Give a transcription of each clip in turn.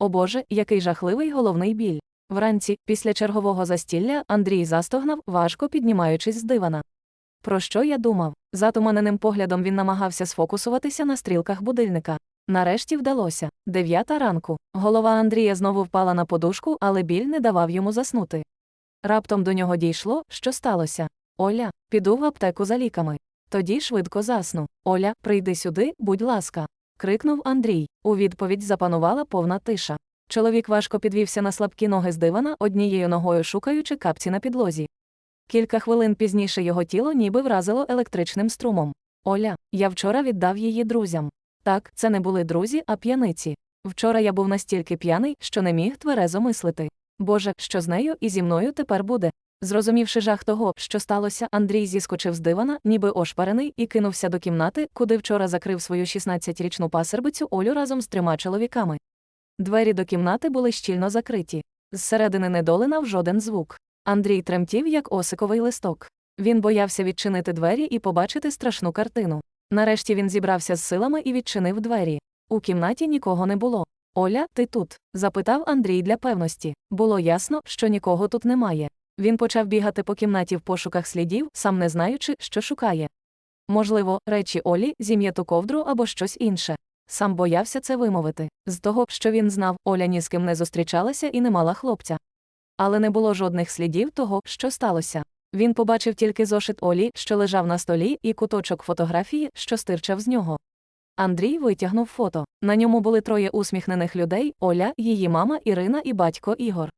О Боже, який жахливий головний біль. Вранці, після чергового застілля, Андрій застогнав, важко піднімаючись з дивана. Про що я думав? Затуманеним поглядом він намагався сфокусуватися на стрілках будильника. Нарешті вдалося. Дев'ята ранку. Голова Андрія знову впала на подушку, але біль не давав йому заснути. Раптом до нього дійшло, що сталося. Оля, піду в аптеку за ліками. Тоді швидко засну. Оля, прийди сюди, будь ласка. Крикнув Андрій. У відповідь запанувала повна тиша. Чоловік важко підвівся на слабкі ноги з дивана, однією ногою шукаючи капці на підлозі. Кілька хвилин пізніше його тіло ніби вразило електричним струмом. Оля, я вчора віддав її друзям. Так, це не були друзі, а п'яниці. Вчора я був настільки п'яний, що не міг тверезо мислити. Боже, що з нею і зі мною тепер буде. Зрозумівши жах того, що сталося, Андрій зіскочив з дивана, ніби ошпарений, і кинувся до кімнати, куди вчора закрив свою 16-річну пасербицю Олю разом з трьома чоловіками. Двері до кімнати були щільно закриті. Зсередини не долинав жоден звук. Андрій тремтів, як осиковий листок. Він боявся відчинити двері і побачити страшну картину. Нарешті він зібрався з силами і відчинив двері. У кімнаті нікого не було. Оля, ти тут? запитав Андрій для певності. Було ясно, що нікого тут немає. Він почав бігати по кімнаті в пошуках слідів, сам не знаючи, що шукає. Можливо, речі Олі, зім'яту ковдру або щось інше. Сам боявся це вимовити. З того, що він знав, Оля ні з ким не зустрічалася і не мала хлопця. Але не було жодних слідів того, що сталося. Він побачив тільки зошит Олі, що лежав на столі, і куточок фотографії, що стирчав з нього. Андрій витягнув фото. На ньому були троє усміхнених людей Оля, її мама Ірина і батько Ігор.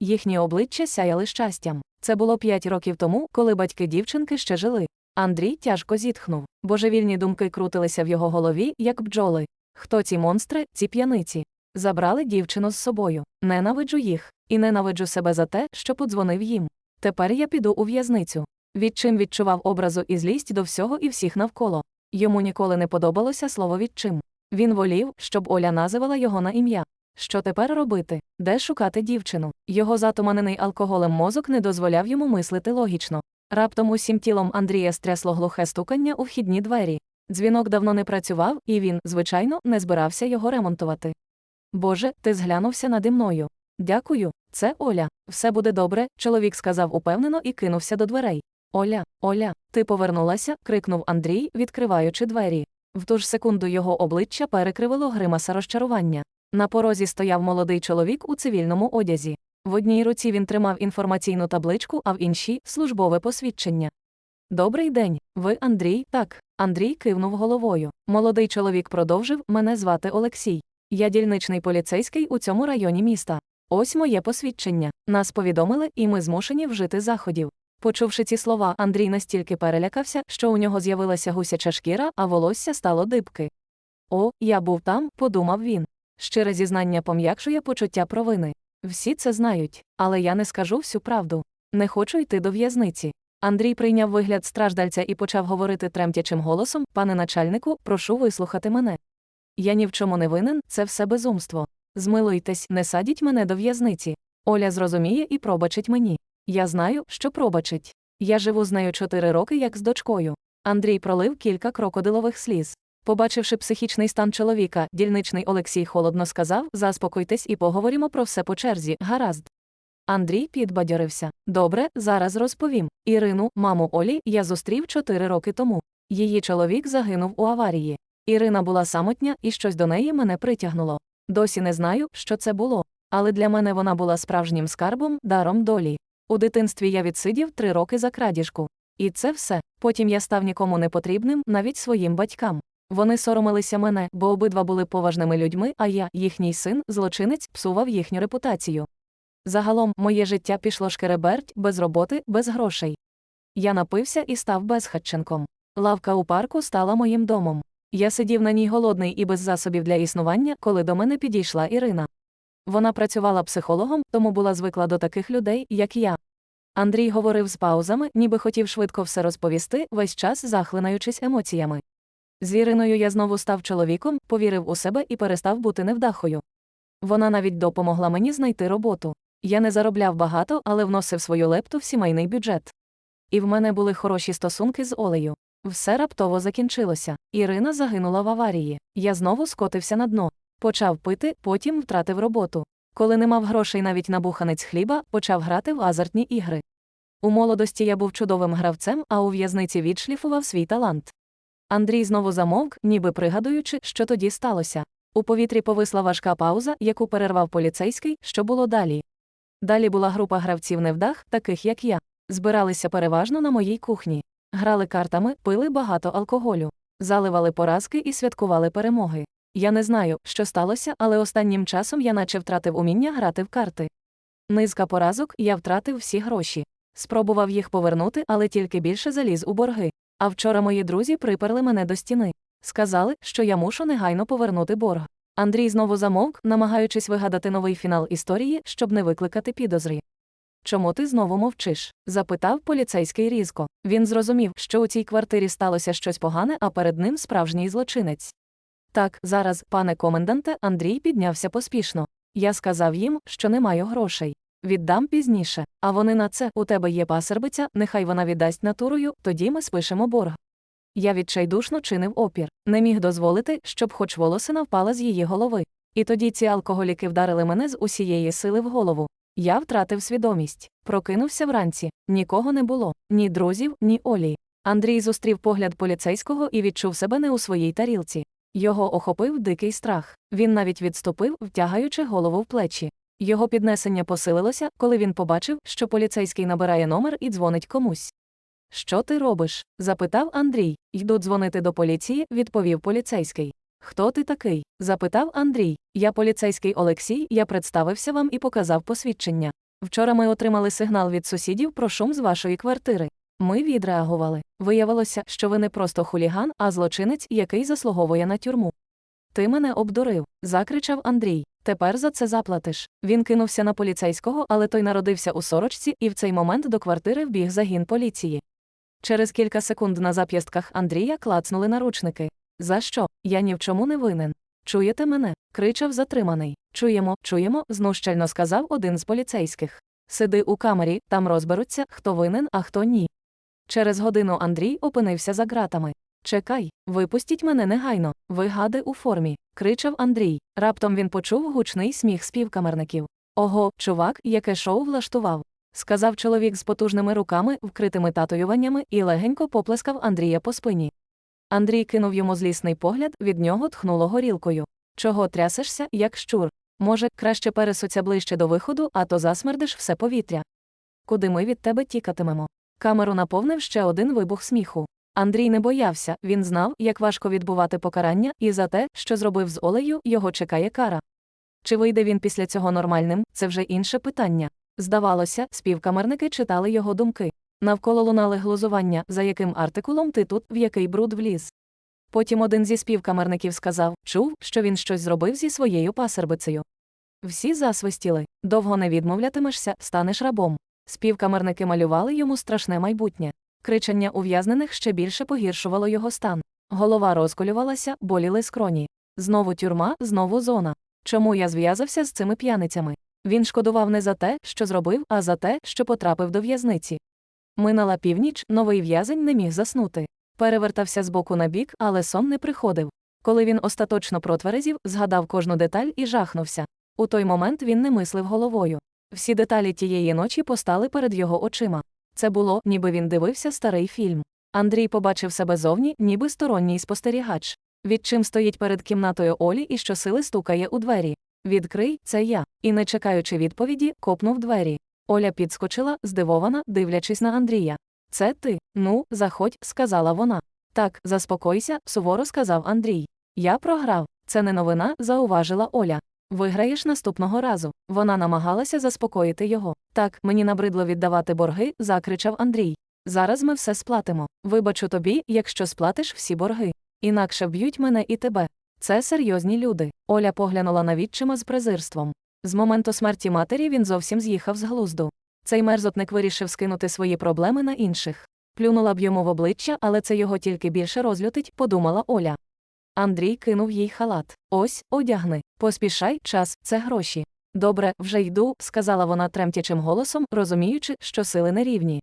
Їхні обличчя сяяли щастям. Це було п'ять років тому, коли батьки дівчинки ще жили. Андрій тяжко зітхнув. Божевільні думки крутилися в його голові, як бджоли. Хто ці монстри, ці п'яниці? Забрали дівчину з собою. Ненавиджу їх. І ненавиджу себе за те, що подзвонив їм. Тепер я піду у в'язницю. Відчим відчував образу і злість до всього і всіх навколо. Йому ніколи не подобалося слово відчим. Він волів, щоб Оля називала його на ім'я. Що тепер робити? Де шукати дівчину? Його затуманений алкоголем мозок не дозволяв йому мислити логічно. Раптом усім тілом Андрія стрясло глухе стукання у вхідні двері. Дзвінок давно не працював, і він, звичайно, не збирався його ремонтувати. Боже, ти зглянувся нади мною. Дякую, це Оля. Все буде добре, чоловік сказав упевнено і кинувся до дверей. Оля, Оля, ти повернулася, крикнув Андрій, відкриваючи двері. В ту ж секунду його обличчя перекривило гримаса розчарування. На порозі стояв молодий чоловік у цивільному одязі. В одній руці він тримав інформаційну табличку, а в іншій службове посвідчення. Добрий день, ви Андрій? Так. Андрій кивнув головою. Молодий чоловік продовжив мене звати Олексій. Я дільничний поліцейський у цьому районі міста. Ось моє посвідчення. Нас повідомили, і ми змушені вжити заходів. Почувши ці слова, Андрій настільки перелякався, що у нього з'явилася гусяча шкіра, а волосся стало дибки. О, я був там, подумав він. Щире зізнання пом'якшує почуття провини. Всі це знають, але я не скажу всю правду. Не хочу йти до в'язниці. Андрій прийняв вигляд страждальця і почав говорити тремтячим голосом: пане начальнику, прошу вислухати мене. Я ні в чому не винен, це все безумство. Змилуйтесь, не садіть мене до в'язниці. Оля зрозуміє і пробачить мені. Я знаю, що пробачить. Я живу з нею чотири роки, як з дочкою. Андрій пролив кілька крокодилових сліз. Побачивши психічний стан чоловіка, дільничний Олексій холодно сказав: Заспокойтесь і поговоримо про все по черзі, гаразд. Андрій підбадьорився. Добре, зараз розповім. Ірину, маму Олі, я зустрів чотири роки тому. Її чоловік загинув у аварії. Ірина була самотня, і щось до неї мене притягнуло. Досі не знаю, що це було. Але для мене вона була справжнім скарбом, даром долі. У дитинстві я відсидів три роки за крадіжку. І це все. Потім я став нікому не потрібним, навіть своїм батькам. Вони соромилися мене, бо обидва були поважними людьми, а я, їхній син, злочинець, псував їхню репутацію. Загалом, моє життя пішло шкереберть, без роботи, без грошей. Я напився і став безхатченком. Лавка у парку стала моїм домом. Я сидів на ній голодний і без засобів для існування, коли до мене підійшла Ірина. Вона працювала психологом, тому була звикла до таких людей, як я. Андрій говорив з паузами, ніби хотів швидко все розповісти, весь час захлинаючись емоціями. З Іриною я знову став чоловіком, повірив у себе і перестав бути невдахою. Вона навіть допомогла мені знайти роботу. Я не заробляв багато, але вносив свою лепту в сімейний бюджет. І в мене були хороші стосунки з Олею. Все раптово закінчилося. Ірина загинула в аварії. Я знову скотився на дно. Почав пити, потім втратив роботу. Коли не мав грошей навіть на буханець хліба, почав грати в азартні ігри. У молодості я був чудовим гравцем, а у в'язниці відшліфував свій талант. Андрій знову замовк, ніби пригадуючи, що тоді сталося. У повітрі повисла важка пауза, яку перервав поліцейський, що було далі. Далі була група гравців невдах, таких як я. Збиралися переважно на моїй кухні. Грали картами, пили багато алкоголю, заливали поразки і святкували перемоги. Я не знаю, що сталося, але останнім часом я наче втратив уміння грати в карти. Низка поразок, я втратив всі гроші. Спробував їх повернути, але тільки більше заліз у борги. А вчора мої друзі приперли мене до стіни. Сказали, що я мушу негайно повернути борг. Андрій знову замовк, намагаючись вигадати новий фінал історії, щоб не викликати підозрі. Чому ти знову мовчиш? запитав поліцейський різко. Він зрозумів, що у цій квартирі сталося щось погане, а перед ним справжній злочинець. Так, зараз, пане коменданте, Андрій піднявся поспішно. Я сказав їм, що не маю грошей. Віддам пізніше. А вони на це у тебе є пасербиця, нехай вона віддасть натурою, тоді ми спишемо борг. Я відчайдушно чинив опір, не міг дозволити, щоб хоч волосина впала з її голови. І тоді ці алкоголіки вдарили мене з усієї сили в голову. Я втратив свідомість, прокинувся вранці, нікого не було, ні друзів, ні Олі. Андрій зустрів погляд поліцейського і відчув себе не у своїй тарілці. Його охопив дикий страх. Він навіть відступив, втягаючи голову в плечі. Його піднесення посилилося, коли він побачив, що поліцейський набирає номер і дзвонить комусь. Що ти робиш? запитав Андрій. Йду дзвонити до поліції, відповів поліцейський. Хто ти такий? запитав Андрій. Я поліцейський Олексій, я представився вам і показав посвідчення. Вчора ми отримали сигнал від сусідів про шум з вашої квартири. Ми відреагували. Виявилося, що ви не просто хуліган, а злочинець, який заслуговує на тюрму. Ти мене обдурив, закричав Андрій. Тепер за це заплатиш. Він кинувся на поліцейського, але той народився у сорочці, і в цей момент до квартири вбіг загін поліції. Через кілька секунд на зап'ястках Андрія клацнули наручники. За що? Я ні в чому не винен. Чуєте мене? кричав затриманий. Чуємо, чуємо, знущально сказав один з поліцейських. Сиди у камері, там розберуться, хто винен, а хто ні. Через годину Андрій опинився за ґратами. Чекай, випустіть мене негайно, ви гади у формі, кричав Андрій. Раптом він почув гучний сміх співкамерників. Ого, чувак, яке шоу влаштував. Сказав чоловік з потужними руками, вкритими татуюваннями, і легенько поплескав Андрія по спині. Андрій кинув йому злісний погляд, від нього тхнуло горілкою. Чого трясешся, як щур? Може, краще пересуться ближче до виходу, а то засмердиш все повітря. Куди ми від тебе тікатимемо? Камеру наповнив ще один вибух сміху. Андрій не боявся, він знав, як важко відбувати покарання, і за те, що зробив з Олею, його чекає кара. Чи вийде він після цього нормальним, це вже інше питання. Здавалося, співкамерники читали його думки. Навколо лунали глузування, за яким артикулом ти тут, в який бруд вліз. Потім один зі співкамерників сказав чув, що він щось зробив зі своєю пасербицею. Всі засвистіли довго не відмовлятимешся, станеш рабом. Співкамерники малювали йому страшне майбутнє. Кричання ув'язнених ще більше погіршувало його стан. Голова розколювалася, боліли скроні. Знову тюрма, знову зона. Чому я зв'язався з цими п'яницями? Він шкодував не за те, що зробив, а за те, що потрапив до в'язниці. Минала північ, новий в'язень не міг заснути. Перевертався з боку на бік, але сон не приходив. Коли він остаточно протверезів, згадав кожну деталь і жахнувся. У той момент він не мислив головою. Всі деталі тієї ночі постали перед його очима. Це було, ніби він дивився старий фільм. Андрій побачив себе зовні, ніби сторонній спостерігач. Від чим стоїть перед кімнатою Олі і щосили стукає у двері. Відкрий, це я. І, не чекаючи відповіді, копнув двері. Оля підскочила, здивована, дивлячись на Андрія. Це ти? Ну, заходь, сказала вона. Так, заспокойся, суворо сказав Андрій. Я програв. Це не новина, зауважила Оля. Виграєш наступного разу. Вона намагалася заспокоїти його. Так, мені набридло віддавати борги, закричав Андрій. Зараз ми все сплатимо. Вибачу тобі, якщо сплатиш всі борги. Інакше вб'ють мене і тебе. Це серйозні люди. Оля поглянула на відчима з презирством. З моменту смерті матері він зовсім з'їхав з глузду. Цей мерзотник вирішив скинути свої проблеми на інших. Плюнула б йому в обличчя, але це його тільки більше розлютить, подумала Оля. Андрій кинув їй халат. Ось, одягни. Поспішай, час, це гроші. Добре, вже йду, сказала вона тремтячим голосом, розуміючи, що сили нерівні.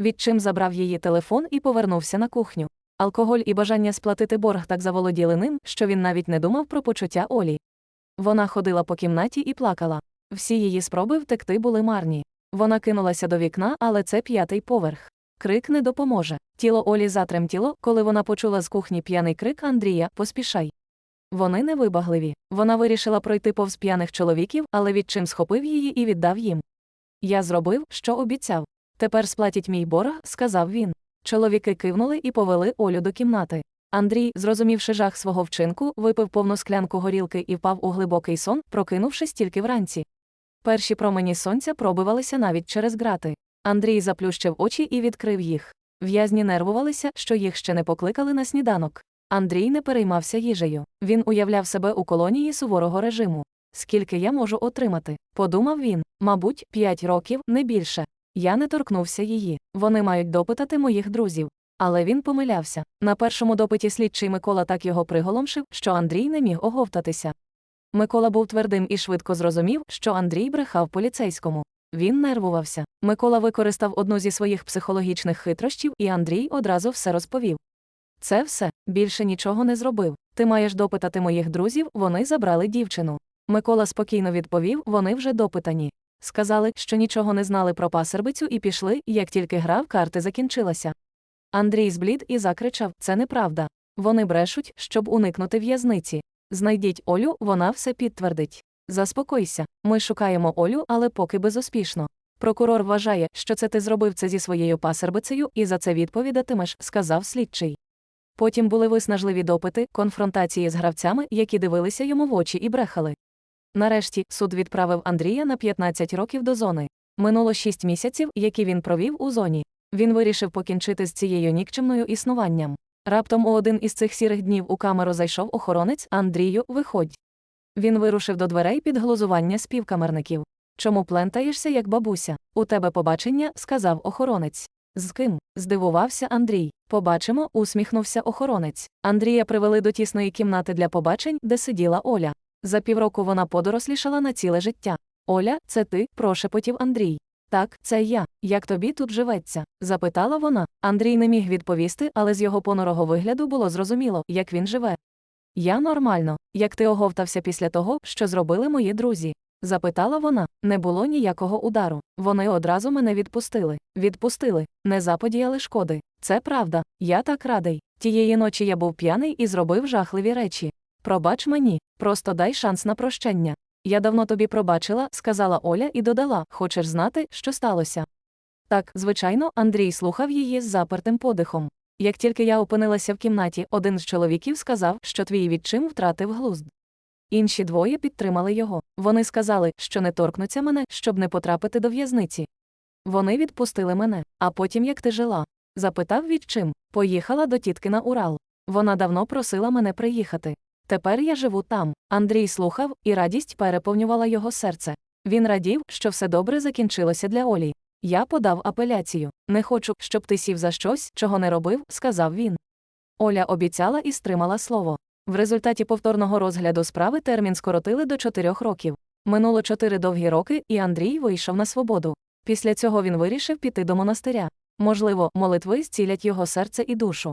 Відчим забрав її телефон і повернувся на кухню. Алкоголь і бажання сплатити борг так заволоділи ним, що він навіть не думав про почуття Олі. Вона ходила по кімнаті і плакала. Всі її спроби втекти були марні. Вона кинулася до вікна, але це п'ятий поверх. Крик не допоможе. Тіло Олі затремтіло, коли вона почула з кухні п'яний крик Андрія Поспішай. Вони невибагливі. Вона вирішила пройти повз п'яних чоловіків, але відчим схопив її і віддав їм. Я зробив, що обіцяв. Тепер сплатіть мій борг, сказав він. Чоловіки кивнули і повели Олю до кімнати. Андрій, зрозумівши жах свого вчинку, випив повну склянку горілки і впав у глибокий сон, прокинувшись тільки вранці. Перші промені сонця пробивалися навіть через грати. Андрій заплющив очі і відкрив їх. В'язні нервувалися, що їх ще не покликали на сніданок. Андрій не переймався їжею. Він уявляв себе у колонії суворого режиму. Скільки я можу отримати? Подумав він. Мабуть, п'ять років, не більше. Я не торкнувся її. Вони мають допитати моїх друзів. Але він помилявся. На першому допиті слідчий Микола так його приголомшив, що Андрій не міг оговтатися. Микола був твердим і швидко зрозумів, що Андрій брехав поліцейському. Він нервувався. Микола використав одну зі своїх психологічних хитрощів, і Андрій одразу все розповів. Це все, більше нічого не зробив. Ти маєш допитати моїх друзів, вони забрали дівчину. Микола спокійно відповів, вони вже допитані. Сказали, що нічого не знали про пасербицю і пішли, як тільки гра в карти закінчилася. Андрій зблід і закричав: Це неправда. Вони брешуть, щоб уникнути в'язниці. Знайдіть Олю, вона все підтвердить. Заспокойся, ми шукаємо Олю, але поки безуспішно. Прокурор вважає, що це ти зробив це зі своєю пасербицею і за це відповідатимеш, сказав слідчий. Потім були виснажливі допити, конфронтації з гравцями, які дивилися йому в очі і брехали. Нарешті суд відправив Андрія на 15 років до зони. Минуло 6 місяців, які він провів у зоні. Він вирішив покінчити з цією нікчемною існуванням. Раптом у один із цих сірих днів у камеру зайшов охоронець Андрію, виходь. Він вирушив до дверей під глузування співкамерників. Чому плентаєшся, як бабуся? У тебе побачення, сказав охоронець. З ким? Здивувався Андрій. Побачимо, усміхнувся охоронець. Андрія привели до тісної кімнати для побачень, де сиділа Оля. За півроку вона подорослішала на ціле життя. Оля, це ти? прошепотів Андрій. Так, це я. Як тобі тут живеться? запитала вона. Андрій не міг відповісти, але з його понурого вигляду було зрозуміло, як він живе. Я нормально. Як ти оговтався після того, що зробили мої друзі? Запитала вона. Не було ніякого удару. Вони одразу мене відпустили. Відпустили. Не заподіяли шкоди. Це правда. Я так радий. Тієї ночі я був п'яний і зробив жахливі речі. Пробач мені, просто дай шанс на прощення. Я давно тобі пробачила, сказала Оля і додала: Хочеш знати, що сталося? Так, звичайно, Андрій слухав її з запертим подихом. Як тільки я опинилася в кімнаті, один з чоловіків сказав, що твій відчим втратив глузд. Інші двоє підтримали його. Вони сказали, що не торкнуться мене, щоб не потрапити до в'язниці. Вони відпустили мене. А потім як ти жила? Запитав відчим. Поїхала до тітки на Урал. Вона давно просила мене приїхати. Тепер я живу там. Андрій слухав, і радість переповнювала його серце. Він радів, що все добре закінчилося для Олі. Я подав апеляцію. Не хочу, щоб ти сів за щось, чого не робив, сказав він. Оля обіцяла і стримала слово. В результаті повторного розгляду справи термін скоротили до чотирьох років. Минуло чотири довгі роки, і Андрій вийшов на свободу. Після цього він вирішив піти до монастиря. Можливо, молитви зцілять його серце і душу.